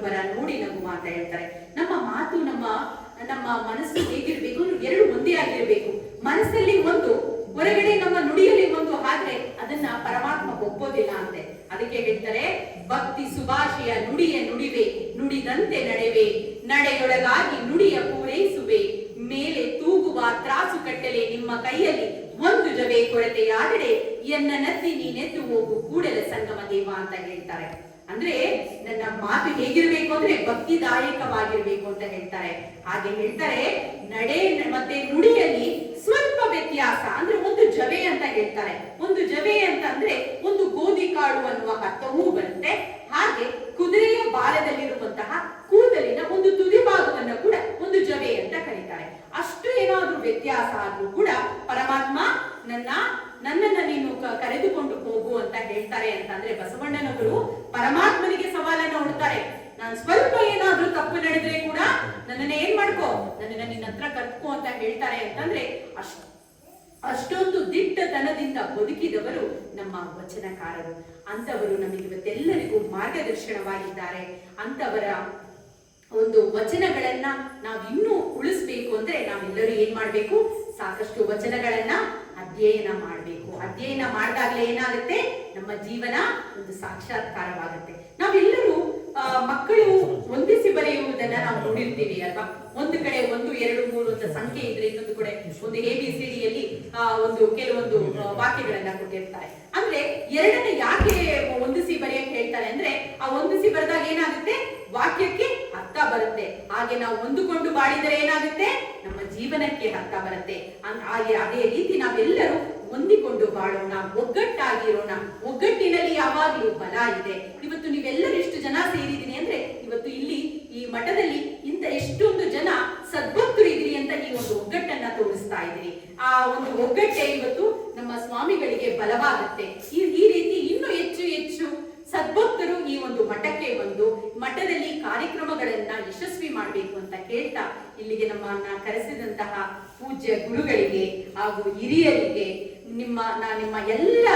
ನೋಡುವರ ನೋಡಿ ನಗುವ ಅಂತ ಹೇಳ್ತಾರೆ. ನಮ್ಮ ಮಾತು ನಮ್ಮ ನಮ್ಮ ಮನಸ್ಸು ಹೇಗಿರ್ಬೇಕು ಎರಡು ಒಂದೇ ಆಗಿರ್ಬೇಕು. ಮನಸ್ಸಲ್ಲಿ ಒಂದು, ಹೊರಗಡೆ ನಮ್ಮ ನುಡಿಯಲ್ಲಿ ಒಂದು ಆದ್ರೆ ಅದನ್ನ ಪರಮಾತ್ಮ ಒಪ್ಪೋದಿಲ್ಲ ಅಂತೆ. ಅದಕ್ಕೆ ಹೇಳ್ತಾರೆ, ಭಕ್ತಿ ಸುಭಾಷೆಯ ನುಡಿಯ ನುಡಿವೆ, ನುಡಿದಂತೆ ನಡೆವೆ, ನಡೆಯೊಳಗಾಗಿ ನುಡಿಯ ಪೂರೈಸುವೆ. ಮೇಲೆ ತೂಗುವ ತ್ರಾಸು ಕಟ್ಟಲೆ ನಿಮ್ಮ ಕೈಯಲ್ಲಿ ಒಂದು ಜವೆ ಕೊರತೆಯಾದರೆ ಎನ್ನ ನತ್ತಿ ನೀನೆದ್ದು ಹೋಗು ಕೂಡಲ ಸಂಗಮ ದೇವ ಅಂತ ಹೇಳ್ತಾರೆ. ಅಂದ್ರೆ ನನ್ನ ಮಾತು ಹೇಗಿರ್ಬೇಕು ಅಂದ್ರೆ ಭಕ್ತಿದಾಯಕವಾಗಿರ್ಬೇಕು ಅಂತ ಹೇಳ್ತಾರೆ. ಹಾಗೆ ಹೇಳ್ತಾರೆ, ನಡೆ ಮತ್ತೆ ನುಡಿಯಲ್ಲಿ ಸ್ವಲ್ಪ ವ್ಯತ್ಯಾಸ ಅಂದ್ರೆ ಒಂದು ಜವೆ ಅಂತ ಹೇಳ್ತಾರೆ. ಒಂದು ಜವೆ ಅಂತ ಅಂದ್ರೆ ಒಂದು ಗೋಧಿ ಕಾಳು ಅನ್ನುವ ಅರ್ಥವೂ ಬರುತ್ತೆ. ಹಾಗೆ ಕುದುರೆಯ ಬಾಲದಲ್ಲಿರುವಂತಹ ಕೂದಲಿನ ಒಂದು ತುದಿ ಭಾಗವನ್ನು ಕೂಡ ಒಂದು ಜವೆ ಅಂತ ಕರೀತಾರೆ. ಅಷ್ಟು ಏನಾದ್ರೂ ವ್ಯತ್ಯಾಸ ಆದ್ರೂ ಕೂಡ ಪರಮಾತ್ಮ ನನ್ನ ನನ್ನನ್ನ ನೀನು ಕರೆದುಕೊಂಡು ಅಂತ ಹೇಳ್ತಾರೆ ಅಂತಂದ್ರೆ ಬಸವಣ್ಣನವರು ಪರಮಾತ್ಮನಿಗೆ ಸವಾಲನ್ನ ಹೊಡ್ತಾರೆ. ನಾನು ಸ್ವಲ್ಪ ಏನಾದ್ರೂ ತಪ್ಪು ನಡೆದ್ರೆ ಕೂಡ ನನ್ನನ್ನ ಏನ್ ಮಾಡ್ಕೋ? ನನ್ನನ್ನ ನಿನ್ನ ಹತ್ರ ಕರ್ಕೋ ಅಂತ ಹೇಳ್ತಾರೆ ಅಂತಂದ್ರೆ ಅಷ್ಟು, ಅಷ್ಟೊಂದು ದಿಟ್ಟತನದಿಂದ ಬದುಕಿದವರು ನಮ್ಮ ವಚನಕಾರರು. ಅಂತವರು ನಮಗೆ ಇವತ್ತೆಲ್ಲರಿಗೂ ಮಾರ್ಗದರ್ಶನವಾಗಿದ್ದಾರೆ. ಅಂತವರ ಒಂದು ವಚನಗಳನ್ನ ನಾವು ಇನ್ನೂ ಉಳಿಸ್ಬೇಕು ಅಂದ್ರೆ ನಾವೆಲ್ಲರೂ ಏನ್ ಮಾಡ್ಬೇಕು? ಸಾಕಷ್ಟು ವಚನಗಳನ್ನ ಅಧ್ಯಯನ ಮಾಡಬೇಕು. ಅಧ್ಯಯನ ಮಾಡಿದಾಗಲೇ ಏನಾಗುತ್ತೆ? ನಮ್ಮ ಜೀವನ ಒಂದು ಸಾಕ್ಷಾತ್ಕಾರವಾಗುತ್ತೆ. ನಾವೆಲ್ಲರೂ ಮಕ್ಕಳು ಹೊಂದಿಸಿ ಬರೆಯುವುದನ್ನ ನಾವು ನೋಡಿರ್ತೀವಿ ಅಲ್ವಾ? ಒಂದು ಕಡೆ ಒಂದು, ಎರಡು, ಮೂರು ಅಂತ ಸಂಖ್ಯೆ ಇದ್ರೆ ಇನ್ನೊಂದು ಕಡೆ ಒಂದು ಎ ಬಿ ಸಿ ಡಿಯಲ್ಲಿ ಒಂದು ಕೆಲವೊಂದು ವಾಕ್ಯಗಳನ್ನ ಕೊಟ್ಟಿರ್ತಾರೆ. ಅಂದ್ರೆ ಎರಡನ್ನ ಯಾಕೆ ಹೊಂದಿಸಿ ಬರೆಯಕ್ಕೆ ಹೇಳ್ತಾರೆ ಅಂದ್ರೆ, ಆ ಹೊಂದಿಸಿ ಬರೆದಾಗ ಏನಾಗುತ್ತೆ? ವಾಕ್ಯಕ್ಕೆ ಅರ್ಥ ಬರುತ್ತೆ. ಹಾಗೆ ನಾವು ಹೊಂದಿಕೊಂಡು ಬಾಳಿದರೆ ಏನಾಗುತ್ತೆ? ಜೀವನಕ್ಕೆ ಹತ್ತ ಬರುತ್ತೆ. ಅದೇ ರೀತಿ ನಾವೆಲ್ಲರೂ ಹೊಂದಿಕೊಂಡು ಬಾಳೋಣ, ಒಗ್ಗಟ್ಟಾಗಿರೋಣ. ಒಗ್ಗಟ್ಟಿನಲ್ಲಿ ಯಾವಾಗಲೂ ಬಲ ಇದೆ. ಇವತ್ತು ನೀವೆಲ್ಲರೂ ಎಷ್ಟು ಜನ ಸೇರಿದೀನಿ ಅಂದ್ರೆ ಇವತ್ತು ಇಲ್ಲಿ ಈ ಮಠದಲ್ಲಿ ಇಂತ ಎಷ್ಟೊಂದು ಜನ ಸದ್ಭಕ್ತರು ಇದ್ರಿ ಅಂತ ಈ ಒಂದು ಒಗ್ಗಟ್ಟನ್ನ ತೋರಿಸ್ತಾ ಇದ್ದೀರಿ. ಆ ಒಂದು ಒಗ್ಗಟ್ಟೆ ಇವತ್ತು ನಮ್ಮ ಸ್ವಾಮಿಗಳಿಗೆ ಬಲವಾಗುತ್ತೆ. ಈ ರೀತಿ ಇನ್ನೂ ಹೆಚ್ಚು ಹೆಚ್ಚು ಸದ್ಭಕ್ತರು ಈ ಒಂದು ಮಠಕ್ಕೆ ಬಂದು ಮಠದಲ್ಲಿ ಕಾರ್ಯಕ್ರಮಗಳನ್ನ ಯಶಸ್ವಿ ಅಂತ ಕೇಳ್ತಾ ಇಲ್ಲಿಗೆ ನಮ್ಮನ್ನ ಕರೆಸಿದಂತಹ ಪೂಜ್ಯ ಗುರುಗಳಿಗೆ ಹಾಗೂ ಹಿರಿಯರಿಗೆ ನಿಮ್ಮ ನಾ ನಿಮ್ಮ ಎಲ್ಲ